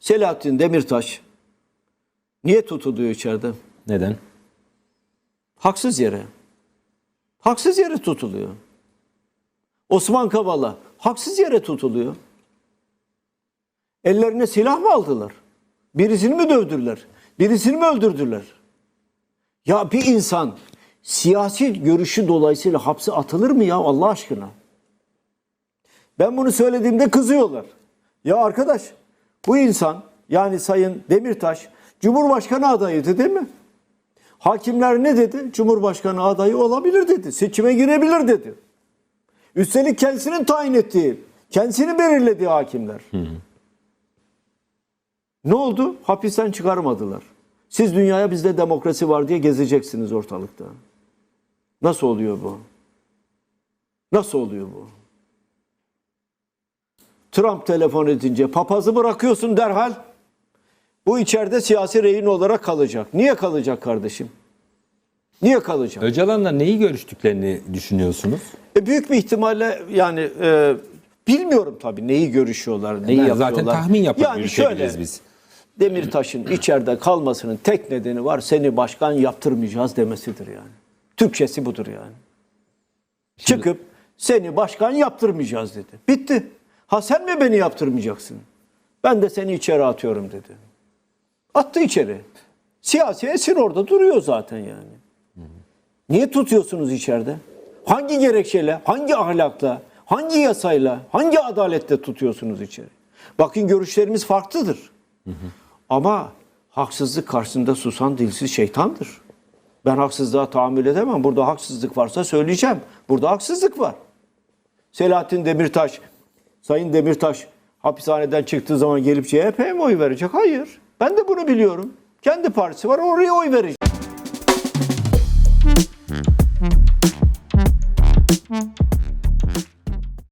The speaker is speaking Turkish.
Selahattin Demirtaş niye tutuluyor içeride? Neden? Haksız yere. Haksız yere tutuluyor. Osman Kavala haksız yere tutuluyor. Ellerine silah mı aldılar? Birisini mi dövdüler? Birisini mi öldürdüler? Ya bir insan siyasi görüşü dolayısıyla hapse atılır mı ya Allah aşkına? Ben bunu söylediğimde kızıyorlar. Ya arkadaş bu insan yani Sayın Demirtaş Cumhurbaşkanı adayıydı değil mi? Hakimler ne dedi? Cumhurbaşkanı adayı olabilir dedi. Seçime girebilir dedi. Üstelik kendisinin tayin ettiği, kendisini belirlediği hakimler. Ne oldu? Hapisten çıkarmadılar. Siz dünyaya bizde demokrasi var diye gezeceksiniz ortalıkta. Nasıl oluyor bu? Nasıl oluyor bu? Trump telefon edince papazı bırakıyorsun derhal. Bu içeride siyasi rehin olarak kalacak. Niye kalacak kardeşim? Niye kalacak? Öcalan'la neyi görüştüklerini düşünüyorsunuz? E büyük bir ihtimalle yani e, bilmiyorum tabii neyi görüşüyorlar, neyi Ben yapıyorlar. zaten tahmin yapıp yani şöyle, biz. Demirtaş'ın içeride kalmasının tek nedeni var. Seni başkan yaptırmayacağız demesidir yani. Türkçesi budur yani. Çıkıp seni başkan yaptırmayacağız dedi. Bitti. Ha sen mi beni yaptırmayacaksın? Ben de seni içeri atıyorum dedi. Attı içeri. Siyasi esir orada duruyor zaten yani. Niye tutuyorsunuz içeride? Hangi gerekçeyle, hangi ahlakla, hangi yasayla, hangi adaletle tutuyorsunuz içeri? Bakın görüşlerimiz farklıdır. Ama haksızlık karşısında susan dilsiz şeytandır. Ben haksızlığa tahammül edemem. Burada haksızlık varsa söyleyeceğim. Burada haksızlık var. Selahattin Demirtaş, Sayın Demirtaş hapishaneden çıktığı zaman gelip CHP'ye mi oy verecek? Hayır. Ben de bunu biliyorum. Kendi partisi var oraya oy verecek.